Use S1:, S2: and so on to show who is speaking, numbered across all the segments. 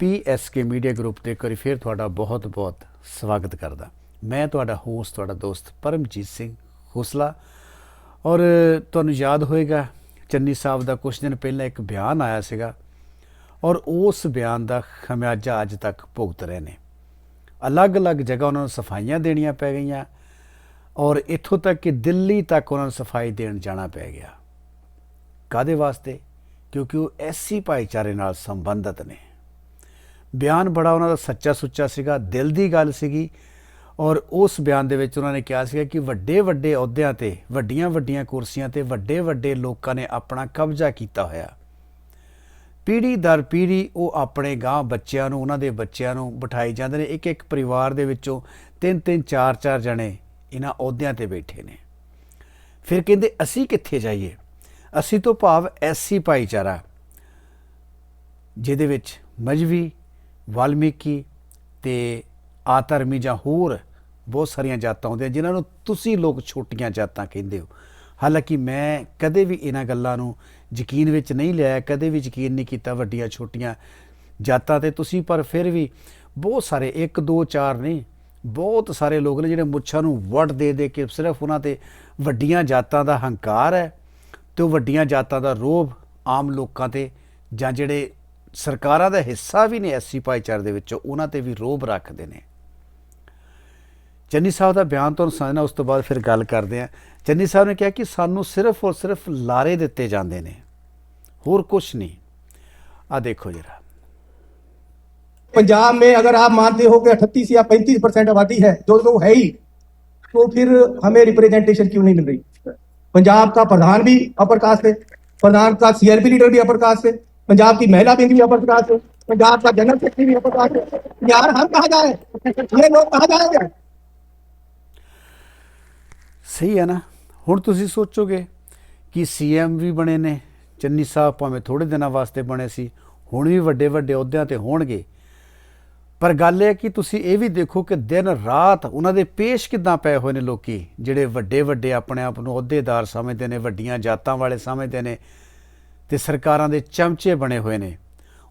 S1: PSK media group ਤੇ ਇੱਕ ਵਾਰੀ ਫਿਰ ਤੁਹਾਡਾ ਬਹੁਤ-ਬਹੁਤ ਸਵਾਗਤ ਕਰਦਾ। ਮੈਂ ਤੁਹਾਡਾ ਹੋਸਟ ਤੁਹਾਡਾ ਦੋਸਤ ਪਰਮਜੀਤ ਸਿੰਘ ਖੋਸਲਾ। ਔਰ ਤੁਹਾਨੂੰ ਯਾਦ ਹੋਏਗਾ, ਚੰਨੀ ਸਾਹਿਬ ਦਾ ਕੁਝ ਦਿਨ ਪਹਿਲਾਂ ਇੱਕ ਬਿਆਨ ਆਇਆ ਸੀਗਾ। ਔਰ ਉਸ ਬਿਆਨ ਦਾ ਖਮਿਆਜਾ ਅੱਜ ਤੱਕ ਭੁਗਤ ਰਹੇ ਨੇ। ਅਲੱਗ-ਅਲੱਗ ਜਗ੍ਹਾ ਉਹਨਾਂ ਨੂੰ ਸਫਾਈਆਂ ਦੇਣੀਆਂ ਪੈ ਗਈਆਂ। ਔਰ ਇੱਥੋਂ ਤੱਕ ਕਿ ਦਿੱਲੀ ਤੱਕ ਉਹਨਾਂ ਨੂੰ ਸਫ਼ਾਈ ਦੇਣ ਜਾਣਾ ਪੈ ਗਿਆ। ਕਾਦੇ ਵਾਸਤੇ? ਕਿਉਂਕਿ ਉਹ ਐਸੀ ਭਾਈਚਾਰੇ ਨਾਲ ਸੰਬੰਧਿਤ ਨੇ। ਬਿਆਨ ਬੜਾ ਉਹਨਾਂ ਦਾ ਸੱਚਾ ਸੁੱਚਾ ਸੀਗਾ, ਦਿਲ ਦੀ ਗੱਲ ਸੀਗੀ ਔਰ ਉਸ ਬਿਆਨ ਦੇ ਵਿੱਚ ਉਹਨਾਂ ਨੇ ਕਿਹਾ ਸੀਗਾ ਕਿ ਵੱਡੇ ਵੱਡੇ ਅਹੁਦਿਆਂ ਤੇ, ਵੱਡੀਆਂ ਵੱਡੀਆਂ ਕੁਰਸੀਆਂ ਤੇ ਵੱਡੇ ਵੱਡੇ ਲੋਕਾਂ ਨੇ ਆਪਣਾ ਕਬਜ਼ਾ ਕੀਤਾ ਹੋਇਆ। ਪੀੜ੍ਹੀ ਦਰ ਪੀੜ੍ਹੀ ਉਹ ਆਪਣੇ ਗਾਂ ਬੱਚਿਆਂ ਨੂੰ, ਉਹਨਾਂ ਦੇ ਬੱਚਿਆਂ ਨੂੰ ਬਿਠਾਈ ਜਾਂਦੇ ਨੇ। ਇੱਕ ਇੱਕ ਪਰਿਵਾਰ ਦੇ ਵਿੱਚੋਂ ਤਿੰਨ ਤਿੰਨ, ਚਾਰ ਚਾਰ ਜਣੇ ਇਹਨਾਂ ਅਹੁਦਿਆਂ ਤੇ ਬੈਠੇ ਨੇ। ਫਿਰ ਕਹਿੰਦੇ, ਅਸੀਂ ਕਿੱਥੇ ਜਾਈਏ? ਅਸੀਂ ਤੋਂ ਭਾਵ ਐਸੀ ਭਾਈਚਾਰਾ ਜਿਹਦੇ ਵਿੱਚ ਮਜਵੀ ਵਾਲਮੀਕੀ ਤੇ ਆਤਰਮੀ ਜਾਂ ਹੋਰ ਬਹੁਤ ਸਾਰੀਆਂ ਜਾਤਾਂ ਹੁੰਦੀਆਂ ਜਿਨ੍ਹਾਂ ਨੂੰ ਤੁਸੀਂ ਲੋਕ ਛੋਟੀਆਂ ਜਾਤਾਂ ਕਹਿੰਦੇ ਹੋ। ਹਾਲਾਂਕਿ ਮੈਂ ਕਦੇ ਵੀ ਇਹਨਾਂ ਗੱਲਾਂ ਨੂੰ ਯਕੀਨ ਵਿੱਚ ਨਹੀਂ ਲਿਆ, ਕਦੇ ਵੀ ਯਕੀਨ ਨਹੀਂ ਕੀਤਾ ਵੱਡੀਆਂ ਛੋਟੀਆਂ ਜਾਤਾਂ ਤੇ ਤੁਸੀਂ, ਪਰ ਫਿਰ ਵੀ ਬਹੁਤ ਸਾਰੇ 1 2 4 ਨਹੀਂ ਬਹੁਤ ਸਾਰੇ ਲੋਕ ਨੇ ਜਿਹੜੇ ਮੁੱਛਾਂ ਨੂੰ ਵੜ ਦੇ ਦੇ ਕੇ ਸਿਰਫ ਉਹਨਾਂ ਤੇ ਵੱਡੀਆਂ ਜਾਤਾਂ ਦਾ ਹੰਕਾਰ ਹੈ ਤੇ ਉਹ ਵੱਡੀਆਂ ਜਾਤਾਂ ਦਾ ਰੋਬ ਆਮ ਲੋਕਾਂ ਤੇ ਜਾਂ ਜਿਹੜੇ ਸਰਕਾਰਾਂ ਦਾ ਹਿੱਸਾ ਵੀ ਨੇ ਐਸੀ ਭਾਈਚਾਰੇ ਦੇ ਵਿੱਚੋਂ ਉਹਨਾਂ ਤੇ ਵੀ ਰੋਬ ਰੱਖਦੇ ਨੇ ਚੰਨੀ ਸਾਹਿਬ ਦਾ ਬਿਆਨ ਤੁਹਾਨੂੰ ਸਮਝਣਾ ਉਸ ਤੋਂ ਬਾਅਦ ਫਿਰ ਗੱਲ ਕਰਦੇ ਆ ਚੰਨੀ ਸਾਹਿਬ ਨੇ ਕਿਹਾ ਕਿ ਸਾਨੂੰ ਸਿਰਫ ਔਰ ਸਿਰਫ ਲਾਰੇ ਦਿੱਤੇ ਜਾਂਦੇ ਨੇ ਹੋਰ ਕੁਝ ਨਹੀਂ ਆ ਦੇਖੋ ਜਰਾ
S2: पंजाब में अगर आप मानते हो कि अठतीस या पैंतीस परसेंट आबादी है जो तो है ही तो फिर हमें रिप्रेजेंटेशन क्यों नहीं मिल रही पंजाब का प्रधान भी अपर कास्ट है प्रधान का सीआरपी लीडर भी अपर कास्ट है पंजाब की महिला विंग भी अपर कास्ट है पंजाब का जनरल सेक्रेटरी भी अपर कास्ट है यार हम कहा जाए ये लोग कहा जाएंगे
S1: ਸਹੀ ਹੈ ਨਾ ਹੁਣ ਤੁਸੀਂ ਸੋਚੋਗੇ ਕਿ ਸੀਐਮ ਵੀ ਬਣੇ ਨੇ ਚੰਨੀ ਸਾਹਿਬ ਭਾਵੇਂ ਥੋੜੇ ਦਿਨਾਂ ਵਾਸਤੇ ਬਣੇ ਸੀ ਹੁਣ ਵੀ ਵੱਡੇ ਵੱਡੇ ਅਹੁਦਿਆਂ ਤੇ ਹੋਣਗੇ ਪਰ ਗੱਲ ਇਹ ਹੈ ਕਿ ਤੁਸੀਂ ਇਹ ਵੀ ਦੇਖੋ ਕਿ ਦਿਨ ਰਾਤ ਉਹਨਾਂ ਦੇ ਪੇਸ਼ ਕਿਦਾਂ ਪਏ ਹੋਏ ਨੇ ਲੋਕੀ ਜਿਹੜੇ ਵੱਡੇ ਵੱਡੇ ਆਪਣੇ ਆਪ ਨੂੰ ਅਹੁਦੇਦਾਰ ਸਮਝਦੇ ਨੇ ਵੱਡੀਆਂ ਜਾਤਾਂ ਵਾਲੇ ਸਮਝਦੇ ਨੇ ਤੇ ਸਰਕਾਰਾਂ ਦੇ ਚਮਚੇ ਬਣੇ ਹੋਏ ਨੇ।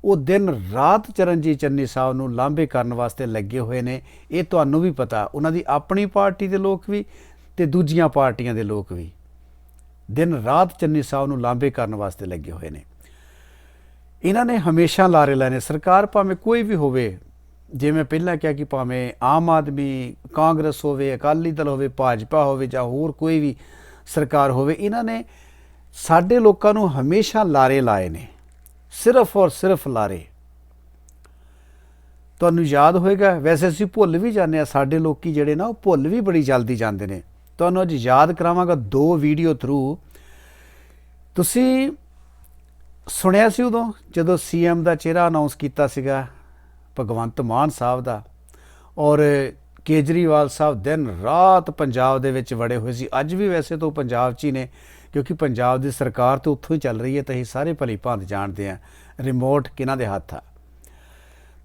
S1: ਉਹ ਦਿਨ ਰਾਤ ਚਰਨਜੀਤ ਚੰਨੀ ਸਾਹਿਬ ਨੂੰ ਲਾਂਭੇ ਕਰਨ ਵਾਸਤੇ ਲੱਗੇ ਹੋਏ ਨੇ। ਇਹ ਤੁਹਾਨੂੰ ਵੀ ਪਤਾ, ਉਹਨਾਂ ਦੀ ਆਪਣੀ ਪਾਰਟੀ ਦੇ ਲੋਕ ਵੀ ਤੇ ਦੂਜੀਆਂ ਪਾਰਟੀਆਂ ਦੇ ਲੋਕ ਵੀ। ਦਿਨ ਰਾਤ ਚੰਨੀ ਸਾਹਿਬ ਨੂੰ ਲਾਂਭੇ ਕਰਨ ਵਾਸਤੇ ਲੱਗੇ ਹੋਏ ਨੇ। ਇਹਨਾਂ ਨੇ ਹਮੇਸ਼ਾ ਲਾਰੇ ਲਾਏ ਸਰਕਾਰ ਭਾਵੇਂ ਕੋਈ ਵੀ ਹੋਵੇ ਜਿਵੇਂ ਪਹਿਲਾਂ ਕਿਹਾ ਕਿ ਭਾਵੇਂ ਆਮ ਆਦਮੀ, ਕਾਂਗਰਸ ਹੋਵੇ, ਅਕਾਲੀ ਦਲ ਹੋਵੇ, ਭਾਜਪਾ ਹੋਵੇ ਜਾਂ ਹੋਰ ਕੋਈ ਵੀ ਸਰਕਾਰ ਹੋਵੇ, ਇਹਨਾਂ ਨੇ ਸਾਡੇ ਲੋਕਾਂ ਨੂੰ ਹਮੇਸ਼ਾ ਲਾਰੇ ਲਾਏ ਨੇ। ਸਿਰਫ ਔਰ ਸਿਰਫ ਲਾਰੇ। ਤੁਹਾਨੂੰ ਯਾਦ ਹੋਏਗਾ, ਵੈਸੇ ਅਸੀਂ ਭੁੱਲ ਵੀ ਜਾਂਦੇ ਆ ਸਾਡੇ ਲੋਕੀ ਜਿਹੜੇ ਨਾ, ਉਹ ਭੁੱਲ ਵੀ ਬੜੀ ਜਲਦੀ ਜਾਂਦੇ ਨੇ। ਤੁਹਾਨੂੰ ਅੱਜ ਯਾਦ ਕਰਾਵਾਂਗਾ ਦੋ ਵੀਡੀਓ ਥਰੂ ਤੁਸੀਂ ਸੁਣਿਆ ਸੀ ਉਦੋਂ, ਜਦੋਂ ਸੀਐਮ ਦਾ ਚਿਹਰਾ ਅਨਾਉਂਸ ਕੀਤਾ ਸੀਗਾ, ਭਗਵੰਤ ਮਾਨ ਸਾਹਿਬ ਦਾ, ਔਰ ਕੇਜਰੀਵਾਲ ਸਾਹਿਬ ਦਿਨ ਰਾਤ ਪੰਜਾਬ ਦੇ ਵਿੱਚ ਵੜੇ ਹੋਏ ਸੀ। ਅੱਜ ਵੀ ਵੈਸੇ ਤੋਂ ਪੰਜਾਬ 'ਚ ਹੀ ਨੇ। ਕਿਉਂਕਿ ਪੰਜਾਬ ਦੀ ਸਰਕਾਰ ਤਾਂ ਉੱਥੋਂ ਹੀ ਚੱਲ ਰਹੀ ਹੈ ਤਾਂ ਅਸੀਂ ਸਾਰੇ ਭਲੀ ਭਾਂਤ ਜਾਣਦੇ ਆ ਰਿਮੋਟ ਕਿਹਨਾਂ ਦੇ ਹੱਥ ਆ?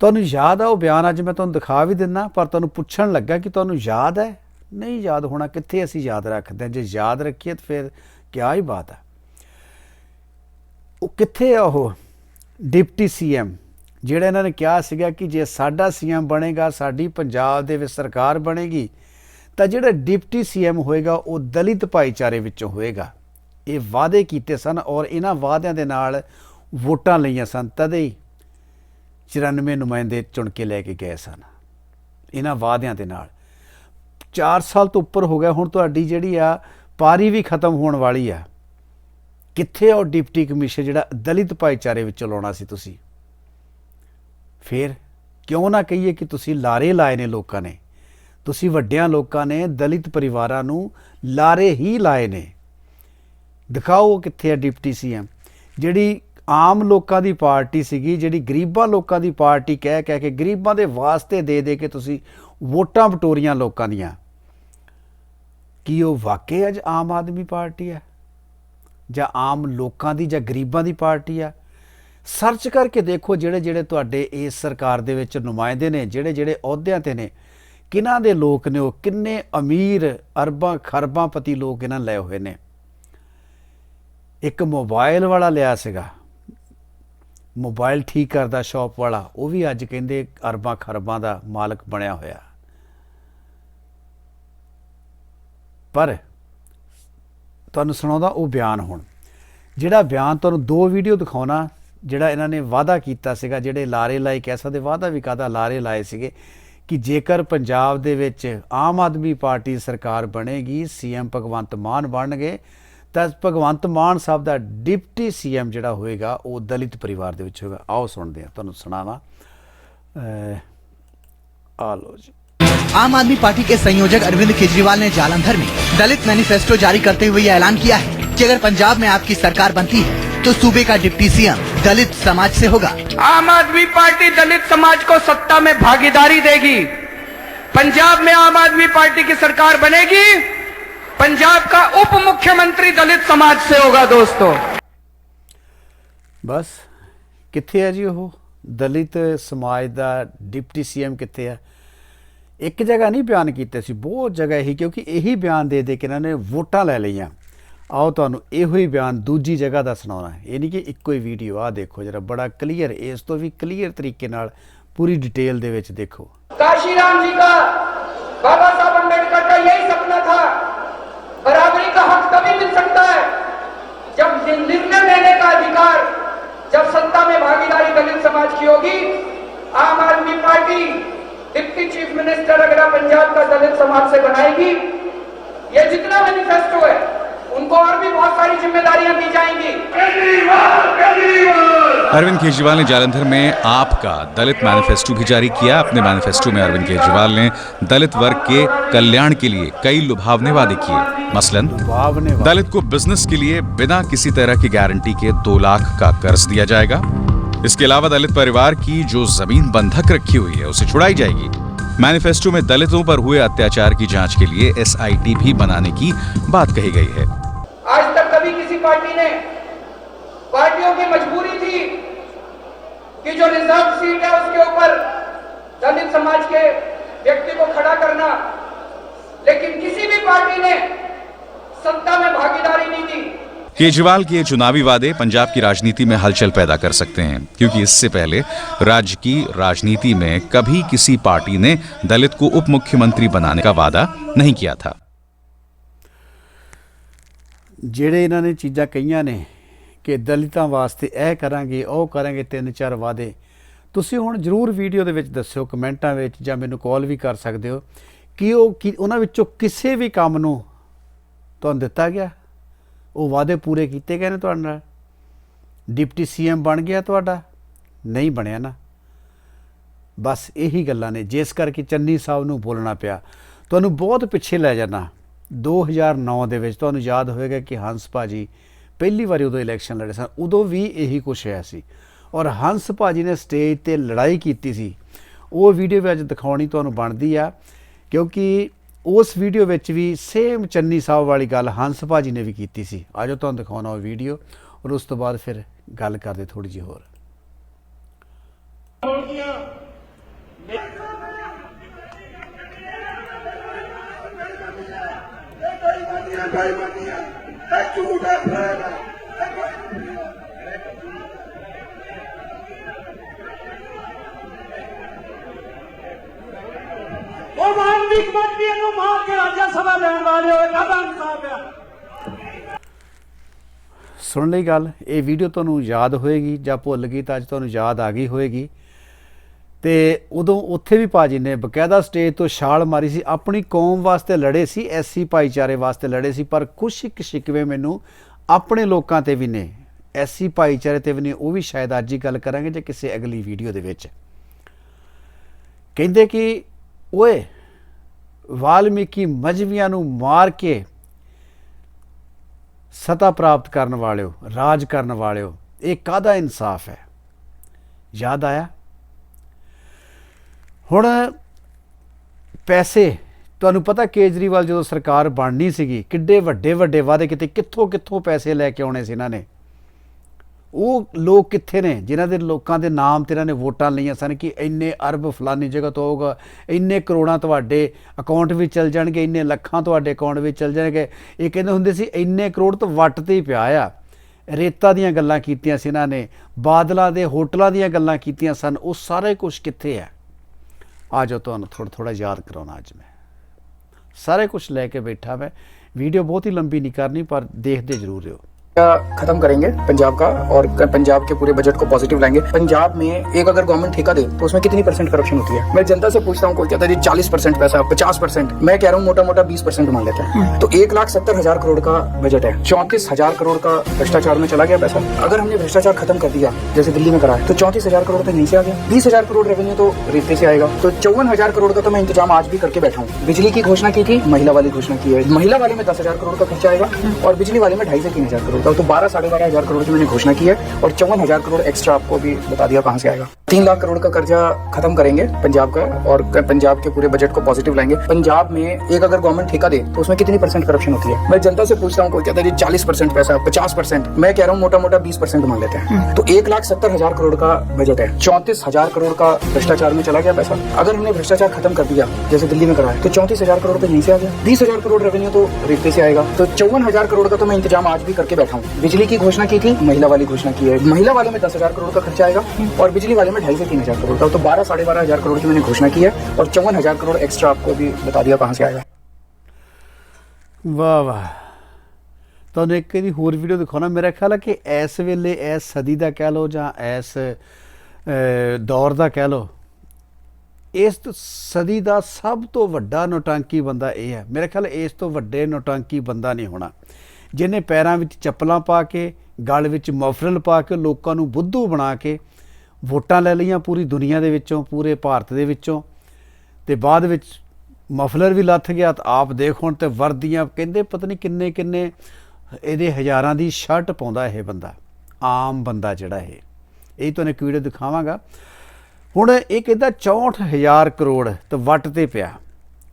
S1: ਤੁਹਾਨੂੰ ਯਾਦ ਆ ਉਹ ਬਿਆਨ ਅੱਜ ਮੈਂ ਤੁਹਾਨੂੰ ਦਿਖਾ ਵੀ ਦਿੰਦਾ ਪਰ ਤੁਹਾਨੂੰ ਪੁੱਛਣ ਲੱਗਾ ਕਿ ਤੁਹਾਨੂੰ ਯਾਦ ਹੈ? ਨਹੀਂ ਯਾਦ ਹੋਣਾ, ਕਿੱਥੇ ਅਸੀਂ ਯਾਦ ਰੱਖਦੇ ਹਾਂ? ਜੇ ਯਾਦ ਰੱਖੀਏ ਤਾਂ ਫਿਰ ਕਿਆ ਹੀ ਬਾਤ ਹੈ ਉਹ ਕਿੱਥੇ ਆ ਉਹ? ਡਿਪਟੀ ਸੀਐਮ, ਜਿਹੜਾ ਇਹਨਾਂ ਨੇ ਕਿਹਾ ਸੀਗਾ ਕਿ ਜੇ ਸਾਡਾ ਸੀਐਮ ਬਣੇਗਾ, ਸਾਡੀ ਪੰਜਾਬ ਦੇ ਵਿੱਚ ਸਰਕਾਰ ਬਣੇਗੀ, ਤਾਂ ਜਿਹੜਾ ਡਿਪਟੀ ਸੀਐਮ ਹੋਏਗਾ, ਉਹ ਦਲਿਤ ਭਾਈਚਾਰੇ ਵਿੱਚੋਂ ਹੋਏਗਾ। ਇਹ ਵਾਅਦੇ ਕੀਤੇ ਸਨ ਔਰ ਇਹਨਾਂ ਵਾਅਦਿਆਂ ਦੇ ਨਾਲ ਵੋਟਾਂ ਲਈਆਂ ਸਨ, ਤਦੇ ਹੀ 94 ਨੁਮਾਇੰਦੇ ਚੁਣ ਕੇ ਲੈ ਕੇ ਗਏ ਸਨ। ਇਹਨਾਂ ਵਾਅਦਿਆਂ ਦੇ ਨਾਲ। 4 ਸਾਲ ਤੋਂ ਉੱਪਰ ਹੋ ਗਿਆ, ਹੁਣ ਤੁਹਾਡੀ ਜਿਹੜੀ ਆ ਪਾਰੀ ਵੀ ਖਤਮ ਹੋਣ ਵਾਲੀ ਆ। ਕਿੱਥੇ ਉਹ ਡਿਪਟੀ ਕਮਿਸ਼ਨਰ ਜਿਹੜਾ ਦਲਿਤ ਭਾਈਚਾਰੇ ਵਿੱਚੋਂ ਲਾਉਣਾ ਸੀ ਤੁਸੀਂ? ਫਿਰ ਕਿਉਂ ਨਾ ਕਹੀਏ ਕਿ ਤੁਸੀਂ ਲਾਰੇ ਲਾਏ ਨੇ ਲੋਕਾਂ ਨੇ? ਤੁਸੀਂ ਵੱਡਿਆਂ ਲੋਕਾਂ ਨੇ, ਦਲਿਤ ਪਰਿਵਾਰਾਂ ਨੂੰ ਲਾਰੇ ਹੀ ਲਾਏ ਨੇ। ਦਿਖਾਓ ਉਹ ਕਿੱਥੇ ਹੈ ਡਿਪਟੀ ਸੀਐਮ। ਜਿਹੜੀ ਆਮ ਲੋਕਾਂ ਦੀ ਪਾਰਟੀ ਸੀਗੀ, ਜਿਹੜੀ ਗਰੀਬਾਂ ਲੋਕਾਂ ਦੀ ਪਾਰਟੀ ਕਹਿ ਕਹਿ ਕੇ ਗਰੀਬਾਂ ਦੇ ਵਾਸਤੇ ਦੇ ਦੇ ਕੇ ਤੁਸੀਂ ਵੋਟਾਂ ਬਟੋਰੀਆਂ ਲੋਕਾਂ ਦੀਆਂ। ਕੀ ਉਹ ਵਾਕਈ ਅੱਜ ਆਮ ਆਦਮੀ ਪਾਰਟੀ ਹੈ? ਜਾਂ ਆਮ ਲੋਕਾਂ ਦੀ ਜਾਂ ਗਰੀਬਾਂ ਦੀ ਪਾਰਟੀ ਆ ਸਰਚ ਕਰਕੇ ਦੇਖੋ ਜਿਹੜੇ ਜਿਹੜੇ ਤੁਹਾਡੇ ਇਸ ਸਰਕਾਰ ਦੇ ਵਿੱਚ ਨੁਮਾਇੰਦੇ ਨੇ, ਜਿਹੜੇ ਜਿਹੜੇ ਅਹੁਦਿਆਂ ਤੇ ਨੇ, ਕਿਹਨਾਂ ਦੇ ਲੋਕ ਨੇ ਉਹ? ਕਿੰਨੇ ਅਮੀਰ ਅਰਬਾਂ, ਖਰਬਾਂ ਪਤੀ ਲੋਕ ਇਹਨਾਂ ਲਏ ਹੋਏ ਨੇ? ਇੱਕ ਮੋਬਾਈਲ ਵਾਲਾ ਲਿਆ ਸੀਗਾ। ਮੋਬਾਈਲ ਠੀਕ ਕਰਦਾ ਸ਼ਾਪ ਵਾਲਾ, ਉਹ ਵੀ ਅੱਜ ਕਹਿੰਦੇ ਅਰਬਾਂ ਖਰਬਾਂ ਦਾ ਮਾਲਕ ਬਣਿਆ ਹੋਇਆ। ਪਰ ਤੁਹਾਨੂੰ ਸੁਣਾਉਂਦਾ ਉਹ ਬਿਆਨ ਹੁਣ। ਜਿਹੜਾ ਬਿਆਨ ਤੁਹਾਨੂੰ ਦੋ ਵੀਡੀਓ ਦਿਖਾਉਣਾ, ਜਿਹੜਾ ਇਹਨਾਂ ਨੇ ਵਾਅਦਾ ਕੀਤਾ ਸੀਗਾ, ਜਿਹੜੇ ਲਾਰੇ ਲਾਏ, ਕਹਿ ਸਕਦੇ ਵਾਅਦਾ ਵੀ ਕਾਦਾ ਲਾਰੇ ਲਾਏ ਸੀਗੇ, ਕਿ ਜੇਕਰ ਪੰਜਾਬ ਦੇ ਵਿੱਚ ਆਮ ਆਦਮੀ ਪਾਰਟੀ ਸਰਕਾਰ ਬਣੇਗੀ, ਸੀਐਮ ਭਗਵੰਤ ਮਾਨ ਬਣਨਗੇ ਤਾਂ ਭਗਵੰਤ ਮਾਨ ਸਾਹਿਬ ਦਾ ਡਿਪਟੀ ਸੀਐਮ ਜਿਹੜਾ ਹੋਏਗਾ ਉਹ ਦਲਿਤ ਪਰਿਵਾਰ ਦੇ ਵਿੱਚ ਹੋਏਗਾ ਆਓ ਸੁਣਦੇ ਹਾਂ ਤੁਹਾਨੂੰ ਸੁਣਾਵਾਂ ਅਹ ਆ ਲਓ ਜੀ
S3: आम आदमी पार्टी के संयोजक अरविंद केजरीवाल ने जालंधर में दलित मैनिफेस्टो जारी करते हुए ये ऐलान किया है कि अगर पंजाब में आपकी सरकार बनती है तो सूबे का डिप्टी सीएम दलित समाज से होगा
S4: आम आदमी पार्टी दलित समाज को सत्ता में भागीदारी देगी पंजाब में आम आदमी पार्टी की सरकार बनेगी पंजाब का उप मुख्यमंत्री दलित समाज से होगा दोस्तों
S1: ਬਸ ਕਿੱਥੇ ਹੈ ਜੀ ਉਹ ਦਲਿਤ ਸਮਾਜ ਦਾ ਡਿਪਟੀ ਸੀਐਮ ਕਿੱਥੇ ਹੈ ਇੱਕ ਜਗ੍ਹਾ ਨਹੀਂ ਬਿਆਨ ਕੀਤੇ ਸੀ ਬਹੁਤ ਜਗ੍ਹਾ ਹੀ ਕਿਉਂਕਿ ਇਹੀ ਬਿਆਨ ਦੇ ਦੇ ਕੇ ਇਹਨਾਂ ਨੇ ਵੋਟਾਂ ਲੈ ਲਈਆਂ ਆਓ ਤੁਹਾਨੂੰ ਇਹੋ ਹੀ ਬਿਆਨ ਦੂਜੀ ਜਗ੍ਹਾ ਦਾ ਸੁਣਾਉਣਾ ਹੈ। ਇਹ ਨਹੀਂ ਕਿ ਇੱਕੋ ਹੀ ਵੀਡੀਓ ਆ ਦੇਖੋ ਜਰਾ ਬੜਾ ਕਲੀਅਰ ਇਸ ਤੋਂ ਵੀ ਕਲੀਅਰ ਤਰੀਕੇ ਨਾਲ ਪੂਰੀ ਡਿਟੇਲ ਦੇ ਵਿੱਚ ਦੇਖੋ
S4: काशीराम जी का बाबा साहब अम्बेडकर का यही सपना था बराबरी का हक तभी मिल सकता है जब निर्णय लेने का अधिकार, जब सत्ता में भागीदारी दलित समाज की होगी। आम आदमी पार्टी डिप्टी चीफ मिनिस्टर अगर पंजाब का दलित समाज से बनाएगी। ये जितना मैनिफेस्टो है उनको और भी बहुत सारी जिम्मेदारियाँ दी जाएँगी।
S5: अरविंद केजरीवाल ने जालंधर में आपका दलित मैनिफेस्टो भी जारी किया। अपने मैनिफेस्टो में अरविंद केजरीवाल ने दलित वर्ग के कल्याण के लिए कई लुभावने वादे किए। मसलन दलित को बिज़नेस के लिए बिना किसी तरह की गारंटी के दो लाख का कर्ज दिया जाएगा। इसके अलावा दलित परिवार की जो ज़मीन बंधक रखी हुई है उसे छुड़ाई जाएगी। मैनिफेस्टो में दलितों पर हुए अत्याचार की जाँच के लिए एसआईटी भी बनाने की बात कही गई है।
S4: पार्टी ने पार्टियों की मजबूरी थी कि जो रिज़र्व सीट है उसके ऊपर दलित समाज के व्यक्ति को खड़ा करना। लेकिन किसी भी पार्टी ने सत्ता में भागीदारी नहीं दी
S5: केजरीवाल के चुनावी वादे पंजाब की राजनीति में हलचल पैदा कर सकते हैं, क्योंकि इससे पहले राज्य की राजनीति में कभी किसी पार्टी ने दलित को उप मुख्यमंत्री बनाने का वादा नहीं किया था।
S1: ਜਿਹੜੇ ਇਹਨਾਂ ਨੇ ਚੀਜ਼ਾਂ ਕਹੀਆਂ ਨੇ ਕਿ ਦਲਿਤਾਂ ਵਾਸਤੇ ਇਹ ਕਰਾਂਗੇ, ਉਹ ਕਰਾਂਗੇ, ਤਿੰਨ ਚਾਰ ਵਾਅਦੇ, ਤੁਸੀਂ ਹੁਣ ਜਰੂਰ ਵੀਡੀਓ ਦੇ ਵਿੱਚ ਦੱਸਿਓ, ਕਮੈਂਟਾਂ ਵਿੱਚ ਜਾਂ ਮੈਨੂੰ ਕਾਲ ਵੀ ਕਰ ਸਕਦੇ ਹੋ ਕਿ ਉਹ ਕਿ, ਉਹਨਾਂ ਵਿੱਚੋਂ ਕਿਸੇ ਵੀ ਕੰਮ ਨੂੰ ਤੁਹਾਨੂੰ ਦਿੱਤਾ ਗਿਆ? ਉਹ ਵਾਅਦੇ ਪੂਰੇ ਕੀਤੇ ਗਏ ਨੇ ਤੁਹਾਡੇ ਨਾਲ? ਡਿਪਟੀ ਸੀਐਮ ਬਣ ਗਿਆ ਤੁਹਾਡਾ? ਨਹੀਂ ਬਣਿਆ ਨਾ। ਬਸ ਇਹੀ ਗੱਲਾਂ ਨੇ, ਜਿਸ ਕਰਕੇ ਚੰਨੀ ਸਾਹਿਬ ਨੂੰ ਬੋਲਣਾ ਪਿਆ। ਤੁਹਾਨੂੰ ਬਹੁਤ ਪਿੱਛੇ ਲੈ ਜਾਣਾ। 2009 ਦੇ ਵਿੱਚ ਤੁਹਾਨੂੰ ਯਾਦ ਹੋਵੇਗਾ ਕਿ ਹੰਸ ਭਾਜੀ ਪਹਿਲੀ ਵਾਰੀ ਉਦੋਂ ਇਲੈਕਸ਼ਨ ਲੜੇ ਸਨ। ਉਦੋਂ ਵੀ ਇਹੀ ਕੁਛ ਹੋਇਆ ਸੀ। ਔਰ ਹੰਸ ਭਾਜੀ ਨੇ ਸਟੇਜ ਤੇ ਲੜਾਈ ਕੀਤੀ ਸੀ। ਉਹ ਵੀਡੀਓ ਵੀ ਅੱਜ ਦਿਖਾਉਣੀ ਤੁਹਾਨੂੰ ਬਣਦੀ ਆ, ਕਿਉਂਕਿ ਉਸ ਵੀਡੀਓ ਵਿੱਚ ਵੀ ਸੇਮ ਚੰਨੀ ਸਾਹਿਬ ਵਾਲੀ ਗੱਲ ਹੰਸ ਭਾਜੀ ਨੇ ਵੀ ਕੀਤੀ ਸੀ। ਆਜੋ ਤੁਹਾਨੂੰ ਦਿਖਾਉਣਾ ਉਹ ਵੀਡੀਓ ਔਰ ਉਸ ਤੋਂ ਬਾਅਦ ਫਿਰ ਗੱਲ ਕਰਦੇ ਥੋੜੀ ਜਿਹੀ ਹੋਰ।
S6: ਉਹ ਮਾਨਵਿਕ ਮੰਤਰੀ ਨੂੰ ਮਾਰ ਕੇ ਰਾਜਾ ਸਭਾ ਲੈਣ ਵਾਲੇ ਹੋਏ ਕਦਮ ਸਾਹਿਬ ਆ
S1: ਸੁਣ ਲਈ ਗੱਲ, ਇਹ ਵੀਡੀਓ ਤੁਹਾਨੂੰ ਯਾਦ ਹੋਏਗੀ ਜਾਂ ਭੁੱਲ ਗਈ ਤਾਂ ਅੱਜ ਤੁਹਾਨੂੰ ਯਾਦ ਆ ਗਈ ਹੋਏਗੀ। ਤੇ ਉਦੋਂ ਉੱਥੇ ਵੀ ਭਾਜੀ ਨੇ ਬਕਾਇਦਾ ਸਟੇਜ ਤੋਂ ਛਾਲ ਮਾਰੀ ਸੀ, ਆਪਣੀ ਕੌਮ ਵਾਸਤੇ ਲੜੇ ਸੀ, ਐਸਸੀ ਭਾਈਚਾਰੇ ਵਾਸਤੇ ਲੜੇ ਸੀ, ਪਰ ਕੁਛ ਇੱਕ ਸ਼ਿਕਵੇ ਮੈਨੂੰ ਆਪਣੇ ਲੋਕਾਂ ਤੇ ਵੀ ਨੇ, ਐਸਸੀ ਭਾਈਚਾਰੇ ਤੇ ਵੀ ਨੇ, ਉਹ ਵੀ ਸ਼ਾਇਦ ਅੱਜ ਹੀ ਗੱਲ ਕਰਾਂਗੇ ਜੇ ਕਿਸੇ ਅਗਲੀ ਵੀਡੀਓ ਦੇ ਵਿੱਚ। ਕਹਿੰਦੇ ਕਿ, ਓਏ, ਵਾਲਮੀਕੀ ਮਜਵੀਆਂ ਨੂੰ ਮਾਰ ਕੇ ਸਤਾ ਪ੍ਰਾਪਤ ਕਰਨ ਵਾਲਿਓ, ਰਾਜ ਕਰਨ ਵਾਲਿਓ, ਇਹ ਕਾਦਾ ਇਨਸਾਫ ਹੈ? ਯਾਦ ਆਇਆ? ਹੁਣ ਪੈਸੇ, ਤੁਹਾਨੂੰ ਪਤਾ ਕੇਜਰੀਵਾਲ ਜਦੋਂ ਸਰਕਾਰ ਬਣਨੀ ਸੀਗੀ, ਕਿੱਡੇ ਵੱਡੇ ਵੱਡੇ ਵਾਅਦੇ ਕਿਤੇ, ਕਿੱਥੋਂ ਕਿੱਥੋਂ ਪੈਸੇ ਲੈ ਕੇ ਆਉਣੇ ਸੀ ਇਹਨਾਂ ਨੇ? ਉਹ ਲੋਕ ਕਿੱਥੇ ਨੇ, ਜਿਨ੍ਹਾਂ ਦੇ ਲੋਕਾਂ ਦੇ ਨਾਮ ਤੇ ਇਹਨਾਂ ਨੇ ਵੋਟਾਂ ਲਈਆਂ ਸਨ ਕਿ ਇੰਨੇ ਅਰਬ ਫਲਾਨੀ ਜਗ੍ਹਾ ਤੋਂ ਹੋਊਗਾ ਇੰਨੇ ਕਰੋੜਾਂ ਤੁਹਾਡੇ ਅਕਾਊਂਟ ਵਿੱਚ ਚਲ ਜਾਣਗੇ, ਇੰਨੇ ਲੱਖਾਂ ਤੁਹਾਡੇ ਅਕਾਊਂਟ ਵਿੱਚ ਚਲ ਜਾਣਗੇ। ਇਹ ਕਹਿੰਦੇ ਹੁੰਦੇ ਸੀ, ਇੰਨੇ ਕਰੋੜ ਤਾਂ ਵੱਟ ਤੇ ਹੀ ਪਿਆ ਆ। ਰੇਤਾ ਦੀਆਂ ਗੱਲਾਂ ਕੀਤੀਆਂ ਸੀ ਇਹਨਾਂ ਨੇ, ਬਾਦਲਾਂ ਦੇ ਹੋਟਲਾਂ ਦੀਆਂ ਗੱਲਾਂ ਕੀਤੀਆਂ ਸਨ, ਉਹ ਸਾਰੇ ਕੁਝ ਕਿੱਥੇ ਹੈ ਆ ਜਾਓ, ਤੁਹਾਨੂੰ ਥੋੜਾ ਥੋੜਾ ਯਾਦ ਕਰਾਉਣਾ ਅੱਜ ਮੈਂ। ਸਾਰੇ ਕੁਝ ਲੈ ਕੇ ਬੈਠਾ ਮੈਂ। ਵੀਡੀਓ ਬਹੁਤ ਹੀ ਲੰਬੀ ਨਹੀਂ ਕਰਨੀ, ਪਰ ਦੇਖਦੇ ਜ਼ਰੂਰ
S7: ਰਹੋ। खत्म करेंगे पंजाब का और पंजाब के पूरे बजट को पॉजिटिव लाएँगे। पंजाब में एक अगर गवर्नमेंट ठेका दे तो उसमें कितनी परसेंट करप्शन होती है? मैं जनता से पूछता हूँ कोई कहता है चालीस परसेंट पैसा पचास परसेंट मैं कह रहा हूँ मोटा मोटा बीस परसेंट मान लेते हैं। तो एक लाख सत्तर हज़ार करोड़ का बजट है। चौंतीस हज़ार करोड़ का भ्रष्टाचार में चला गया पैसा। अगर हमने भ्रष्टाचार खत्म कर दिया जैसे दिल्ली में करा है तो चौंतीस हज़ार करोड़ तो नीचे आ गया। बीस हज़ार करोड़ रेवेन्यू तो रेते से आएगा। तो चौवन हज़ार करोड़ का तो मैं इंतज़ाम आज भी करके बैठा हूँ। बिजली की घोषणा की थी महिला वाली घोषणा की है। महिला वाले में दस हज़ार करोड़ का खर्चा आएगा और बिजली वाले में ढाई से तीन हज़ार करोड़। का तो बारह साढ़े बारह हज़ार करोड़ की मैंने घोषणा की है और चौवन हज़ार करोड़ एक्स्ट्रा आपको भी बता दिया कहाँ से आएगा। तीन लाख करोड़ का कर्जा खत्म करेंगे पंजाब का और पंजाब के पूरे बजट को पॉजिटिव लाएँगे। पंजाब में एक अगर गवर्नमेंट ठेका दे तो उसमें कितनी परसेंट करप्शन होती है? मैं जनता से पूछता हूँ कोई कहता है जी चालीस परसेंट पैसा पचास परसेंट मैं कह रहा हूँ मोटा मोटा बीस परसेंट मान लेते हैं। तो एक लाख सत्तर हज़ार करोड़ का बजट है। चौंतीस हज़ार करोड़ का भ्रष्टाचार में चला गया पैसा। अगर हमने भ्रष्टाचार खत्म कर दिया जैसे दिल्ली में कराया तो चौंतीस हज़ार करोड़ तो यहीं से आ गया। बीस हज़ार करोड़ रेवेन्यू तो रेते से आएगा। तो चौवन हज़ार करोड़ का तो मैं इंतज़ाम आज भी करके बैठा हूँ बिजली की घोषणा की थी महिला वाली घोषणा की है महिला वाले में दस हजार करोड़ का खर्चा आएगा और बिजली वाले में ढाई से तीन हजार करोड़ का तो बारह साढ़े बारह हजार करोड़ की मैंने घोषणा की है और चौवन हजार करोड़ एक्स्ट्रा आपको भी बता दिया कहाँ से आएगा
S1: ਵਾਹ ਵਾਹ ਤੁਹਾਨੂੰ ਇੱਕ ਇਹਦੀ ਹੋਰ ਵੀਡੀਓ ਦਿਖਾਉਣਾ ਮੇਰਾ ਖਿਆਲ ਹੈ ਕਿ ਇਸ ਵੇਲੇ ਇਸ ਸਦੀ ਦਾ ਕਹਿ ਲਓ ਜਾਂ ਇਸ ਅਹ, ਦੌਰ ਦਾ ਕਹਿ ਲਓ ਇਸ ਤੋਂ ਸਦੀ ਦਾ ਸਭ ਤੋਂ ਵੱਡਾ ਨੋਟੰਕੀ ਬੰਦਾ ਇਹ ਹੈ ਮੇਰੇ ਖਿਆਲ ਇਸ ਤੋਂ ਵੱਡੇ ਨੋਟੰਕੀ ਬੰਦਾ ਨਹੀਂ ਹੋਣਾ ਜਿਹਨੇ ਪੈਰਾਂ ਵਿੱਚ ਚੱਪਲਾਂ ਪਾ ਕੇ, ਗਲ ਵਿੱਚ ਮਫਰਲ ਪਾ ਕੇ ਲੋਕਾਂ ਨੂੰ ਬੁੱਧੂ ਬਣਾ ਕੇ ਵੋਟਾਂ ਲੈ ਲਈਆਂ ਪੂਰੀ ਦੁਨੀਆ ਦੇ ਵਿੱਚੋਂ, ਪੂਰੇ ਭਾਰਤ ਦੇ ਵਿੱਚੋਂ। ਤੇ ਬਾਅਦ ਵਿੱਚ ਮਫਲਰ ਵੀ ਲੱਥ ਗਿਆ ਤਾਂ ਆਪ ਦੇਖ ਹੁਣ ਤੇ ਵਰਦੀਆਂ ਕਹਿੰਦੇ ਪਤਾ ਨਹੀਂ ਕਿੰਨੇ ਕਿੰਨੇ ਇਹਦੇ ਹਜ਼ਾਰਾਂ ਦੀ ਸ਼ਰਟ ਪਾਉਂਦਾ ਇਹ ਬੰਦਾ, ਆਮ ਬੰਦਾ ਜਿਹੜਾ ਇਹ। ਇਹ ਤੁਹਾਨੂੰ ਇੱਕ ਵੀਡੀਓ ਦਿਖਾਵਾਂਗਾ। ਹੁਣ ਇਹ ਕਹਿੰਦਾ 64000 ਕਰੋੜ ਤੇ ਵੱਟ ਤੇ ਪਿਆ।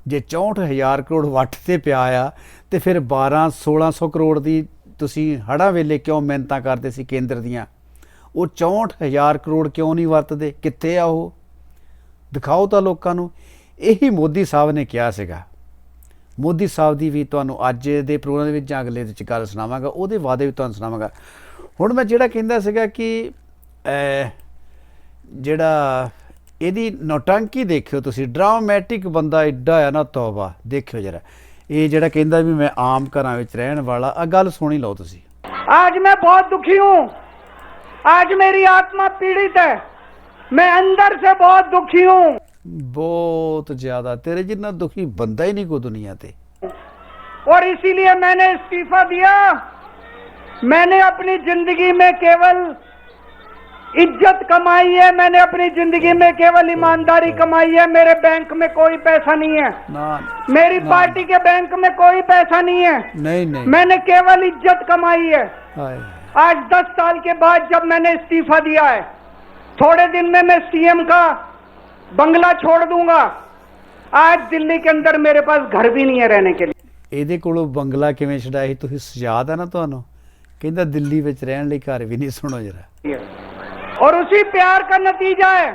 S1: ਜੇ 64000 ਕਰੋੜ ਵੱਟ ਤੇ ਪਿਆ ਆ, ਤੇ ਫਿਰ 12 1600 ਕਰੋੜ ਦੀ ਤੁਸੀਂ ਹੜਾਂ ਵੇਲੇ ਕਿਉਂ ਮਿਹਨਤਾਂ ਕਰਦੇ ਸੀ ਕੇਂਦਰ ਦੀਆਂ? ਉਹ 64000 ਕਰੋੜ ਕਿਉਂ ਨਹੀਂ ਵਰਤਦੇ? ਕਿੱਥੇ ਆ ਉਹ? ਦਿਖਾਓ ਤਾਂ ਲੋਕਾਂ ਨੂੰ। ਇਹੀ ਮੋਦੀ ਸਾਹਿਬ ਨੇ ਕਿਹਾ ਸੀਗਾ। ਮੋਦੀ ਸਾਹਿਬ ਦੀ ਵੀ ਤੁਹਾਨੂੰ ਅੱਜ ਦੇ ਪ੍ਰੋਗਰਾਮ ਦੇ ਵਿੱਚ ਜਾਂ ਅਗਲੇ ਦੇ ਵਿੱਚ ਗੱਲ ਸੁਣਾਵਾਂਗਾ, ਉਹਦੇ ਵਾਅਦੇ ਵੀ ਤੁਹਾਨੂੰ ਸੁਣਾਵਾਂਗਾ। ਹੁਣ ਮੈਂ ਜਿਹੜਾ ਕਹਿੰਦਾ ਸੀਗਾ ਕਿ ਜਿਹੜਾ ਇਹਦੀ ਨੋਟੰਕੀ ਦੇਖਿਓ ਤੁਸੀਂ ਡਰਾਮੈਟਿਕ ਬੰਦਾ ਐਡਾ ਆ ਨਾ ਤੌਬਾ ਦੇਖਿਓ ਜਰਾ ਇਹ ਜਿਹੜਾ ਕਹਿੰਦਾ ਵੀ ਮੈਂ ਆਮ ਘਰਾਂ ਵਿੱਚ ਰਹਿਣ ਵਾਲਾ ਆ ਗੱਲ ਸੁਣੀ ਲਓ ਤੁਸੀਂ
S6: आज मैं बहुत दुखी हूँ आज मेरी आत्मा पीड़ित है मैं अंदर से बहुत दुखी हूँ
S1: ਬਹੁਤ ਜ਼ਿਆਦਾ ਤੇਰੇ ਜਿੰਨਾ ਦੁਖੀ ਬੰਦਾ ਹੀ ਨਹੀਂ ਕੋਈ ਦੁਨੀਆ ਤੇ
S6: और इसीलिए मैंने इस्तीफा दिया मैंने अपनी जिंदगी में केवल इज्जत कमाई है मैंने अपनी जिंदगी में केवल ईमानदारी कमाई है मेरे बैंक में कोई पैसा नहीं है
S1: ਨਾ
S6: मेरी पार्टी के बैंक में कोई पैसा नहीं है
S1: ਨਹੀਂ ਨਹੀਂ
S6: मैंने केवल इज्जत कमाई है
S1: ਹਾਏ
S6: आज दस साल के बाद जब मैंने इस्तीफा दिया है थोड़े दिन में मैं सीएम का बंगला छोड़ दूंगा आज दिल्ली के अंदर मेरे पास घर भी नहीं है रहने के लिए
S1: ਇਹਦੇ ਕੋਲੋਂ ਬੰਗਲਾ ਕਿਵੇਂ ਛਡਾਇਆ ਸੀ ਤੁਸੀਂ ਯਾਦ ਹੈ ਨਾ ਤੁਹਾਨੂੰ ਕਹਿੰਦਾ ਦਿੱਲੀ ਵਿੱਚ ਰਹਿਣ ਲਈ ਘਰ ਵੀ ਨਹੀਂ ਸੁਣੋ ਜਰਾ
S6: और उसी प्यार का नतीजा है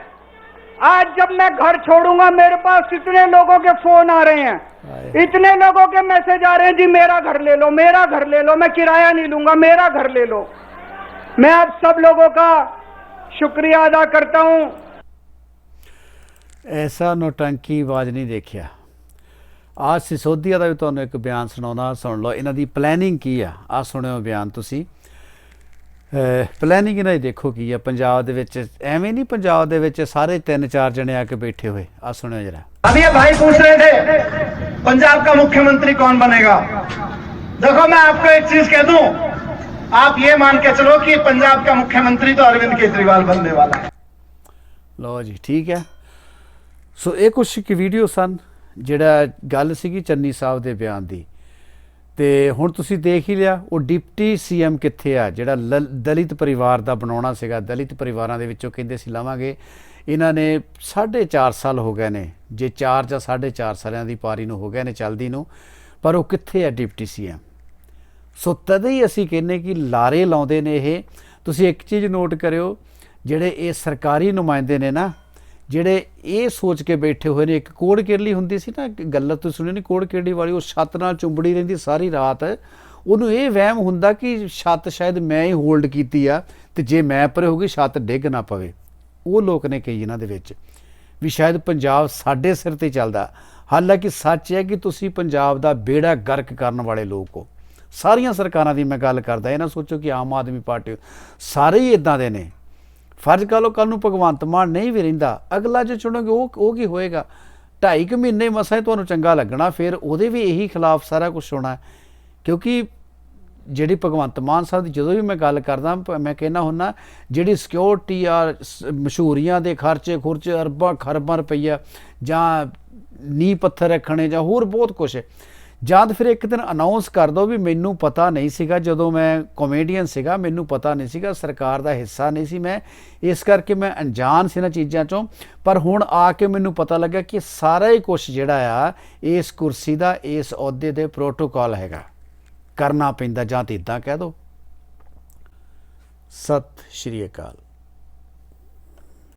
S6: आज जब मैं घर छोड़ूंगा मेरे पास इतने लोगों के फोन आ रहे हैं इतने लोगों के मैसेज आ रहे हैं जी मेरा घर ले लो मेरा घर ले लो मैं किराया नहीं लूंगा मेरा घर ले लो मैं आप सब लोगों का शुक्रिया अदा करता हूं
S1: ਐਸਾ ਨੋਟੰਕੀ ਆਵਾਜ਼ ਨਹੀਂ ਦੇਖਿਆ ਆ ਸਿਸੋਦੀਆ ਦਾ ਵੀ ਤੁਹਾਨੂੰ ਇੱਕ ਬਿਆਨ ਸੁਣਾਉਣਾ ਸੁਣ ਲਓ ਇਹਨਾਂ ਦੀ ਪਲੈਨਿੰਗ ਕੀ ਆ ਆ ਸੁਣਿਓ ਬਿਆਨ ਤੁਸੀਂ ਪਲੈਨਿੰਗ ਇਹਨਾਂ ਦੀ ਦੇਖੋ ਕੀ ਆ ਪੰਜਾਬ ਦੇ ਵਿੱਚ ਐਵੇਂ ਨਹੀਂ ਪੰਜਾਬ ਦੇ ਵਿੱਚ ਸਾਰੇ ਤਿੰਨ ਚਾਰ ਜਣੇ ਆ ਕੇ ਬੈਠੇ ਹੋਏ ਆ ਸੁਣਿਓ ਜਰਾ
S8: अभी ये भाई पूछ रहे थे पंजाब का मुख्यमंत्री कौन बनेगा देखो मैं आपको एक चीज कह दूं आप ये मान के चलो कि पंजाब का मुख्यमंत्री तो अरविंद केजरीवाल बनने वाला है
S1: ਲਓ ਜੀ ਠੀਕ ਹੈ ਸੋ ਇਹ ਕੁਛ ਕਿ ਵੀਡੀਓ ਸਨ ਜਿਹੜਾ ਗੱਲ ਸੀਗੀ ਚੰਨੀ ਸਾਹਿਬ ਦੇ ਬਿਆਨ ਦੀ ਤੇ ਹੁਣ ਤੁਸੀਂ ਦੇਖ ਹੀ ਲਿਆ, ਉਹ ਡਿਪਟੀ ਸੀਐਮ ਕਿੱਥੇ ਆ? ਜਿਹੜਾ ਲ- ਦਲਿਤ ਪਰਿਵਾਰ ਦਾ ਬਣਾਉਣਾ ਸੀਗਾ, ਦਲਿਤ ਪਰਿਵਾਰਾਂ ਦੇ ਵਿੱਚੋਂ ਕਹਿੰਦੇ ਸੀ ਲਾਵਾਂਗੇ। ਇਹਨਾਂ ਨੇ 4.5 ਸਾਲ ਹੋ ਗਏ ਨੇ, ਜੇ 4 ਜਾਂ 4.5 ਸਾਲਾਂ ਦੀ ਪਾਰੀ ਨੂੰ ਹੋ ਗਏ ਨੇ ਚਲਦੀ ਨੂੰ, ਪਰ ਉਹ ਕਿੱਥੇ ਆ ਡਿਪਟੀ ਸੀਐਮ? ਸੋ ਤਦੇ ਹੀ ਅਸੀਂ ਕਹਿੰਨੇ ਕਿ ਲਾਰੇ ਲਾਉਂਦੇ ਨੇ ਇਹ। ਤੁਸੀਂ ਇੱਕ ਚੀਜ਼ ਨੋਟ ਕਰਿਓ, ਜਿਹੜੇ ਇਹ ਸਰਕਾਰੀ ਨੁਮਾਇੰਦੇ ਨੇ ਨਾ ਜਿਹੜੇ ਇਹ ਸੋਚ ਕੇ ਬੈਠੇ ਹੋਏ ਨੇ, ਇੱਕ ਕੋੜ ਕੇਰਲੀ ਹੁੰਦੀ ਸੀ ਨਾ, ਇੱਕ ਗੱਲ ਤੁਸੀਂ ਸੁਣੀ ਨਹੀਂ ਕੋੜ ਕੇਰਲੀ ਵਾਲੀ, ਉਹ ਛੱਤ ਨਾਲ ਚੁੰਬੜੀ ਰਹਿੰਦੀ ਸਾਰੀ ਰਾਤ। ਉਹਨੂੰ ਇਹ ਵਹਿਮ ਹੁੰਦਾ ਕਿ ਛੱਤ ਸ਼ਾਇਦ ਮੈਂ ਹੀ ਹੋਲਡ ਕੀਤੀ ਆ, ਤੇ ਜੇ ਮੈਂ ਪਰੇ ਹੋ ਗਈ, ਛੱਤ ਡਿੱਗ ਨਾ ਪਵੇ। ਉਹ ਲੋਕ ਨੇ ਕਹੀ ਇਹਨਾਂ ਦੇ ਵਿੱਚ ਵੀ ਸ਼ਾਇਦ ਪੰਜਾਬ ਸਾਡੇ ਸਿਰ ਤੇ ਚੱਲਦਾ। ਹਾਲਾਂਕਿ ਸੱਚ ਹੈ ਕਿ ਤੁਸੀਂ ਪੰਜਾਬ ਦਾ ਬੇੜਾ ਗਰਕ ਕਰਨ ਵਾਲੇ ਲੋਕ ਹੋ। ਸਾਰੀਆਂ ਸਰਕਾਰਾਂ ਦੀ ਮੈਂ ਗੱਲ ਕਰਦਾ ਇਹਨਾਂ ਸੋਚੋ ਕਿ ਆਮ ਆਦਮੀ ਪਾਰਟੀ, ਸਾਰੇ ਹੀ ਇਦਾਂ ਦੇ ਨੇ। ਫਰਜ਼ ਕਰ ਲਓ ਕੱਲ ਨੂੰ ਭਗਵੰਤ ਮਾਨ ਨਹੀਂ ਵੀ ਰਹਿੰਦਾ, ਅਗਲਾ ਜੋ ਚੁਣੋਗੇ ਉਹ ਉਹ ਕੀ ਹੋਏਗਾ? ਢਾਈ ਕੁ ਮਹੀਨੇ ਮਸਾਂ ਤੁਹਾਨੂੰ ਚੰਗਾ ਲੱਗਣਾ, ਫਿਰ ਉਹਦੇ ਵੀ ਇਹੀ ਖਿਲਾਫ ਸਾਰਾ ਕੁਝ ਹੋਣਾ ਕਿਉਂਕਿ ਜਿਹੜੀ ਭਗਵੰਤ ਮਾਨ ਸਾਹਿਬ ਦੀ ਜਦੋਂ ਵੀ ਮੈਂ ਗੱਲ ਕਰਦਾ ਮੈਂ ਕਹਿੰਦਾ ਹੁੰਨਾ, ਜਿਹੜੀ ਸਿਕਿਉਰਿਟੀ ਆ, ਸ- ਮਸ਼ਹੂਰੀਆਂ ਦੇ ਖਰਚੇ ਖੁਰਚੇ ਅਰਬਾਂ ਖਰਬਾਂ ਰੁਪਈਆ ਜਾਂ ਨੀ ਪੱਥਰ ਰੱਖਣੇ ਜਾਂ ਹੋਰ ਬਹੁਤ ਕੁਝ ਹੈ। ਜਾਂ ਤਾਂ ਫਿਰ ਇੱਕ ਦਿਨ ਅਨਾਉਂਸ ਕਰ ਦੋ ਵੀ ਮੈਨੂੰ ਪਤਾ ਨਹੀਂ ਸੀਗਾ, ਜਦੋਂ ਮੈਂ ਕਾਮੇਡੀਅਨ ਸੀਗਾ, ਮੈਨੂੰ ਪਤਾ ਨਹੀਂ ਸੀਗਾ, ਸਰਕਾਰ ਦਾ ਹਿੱਸਾ ਨਹੀਂ ਸੀ ਮੈਂ, ਇਸ ਕਰਕੇ ਮੈਂ ਅਣਜਾਣ ਸੀ ਇਹਨਾਂ ਚੀਜ਼ਾਂ ਚੋਂ। ਪਰ ਹੁਣ ਆ ਕੇ ਮੈਨੂੰ ਪਤਾ ਲੱਗਾ ਕਿ ਸਾਰਾ ਹੀ ਕੁਝ ਜਿਹੜਾ ਆ, ਇਸ ਕੁਰਸੀ ਦਾ, ਇਸ ਅਹੁਦੇ ਦੇ ਪ੍ਰੋਟੋਕਾਲ ਹੈਗਾ। ਕਰਨਾ ਪੈਂਦਾ ਜਾਂ ਤਾਂ ਇਦਾਂ ਕਹਿ ਦੋ। ਸਤਿ ਸ਼੍ਰੀ ਅਕਾਲ।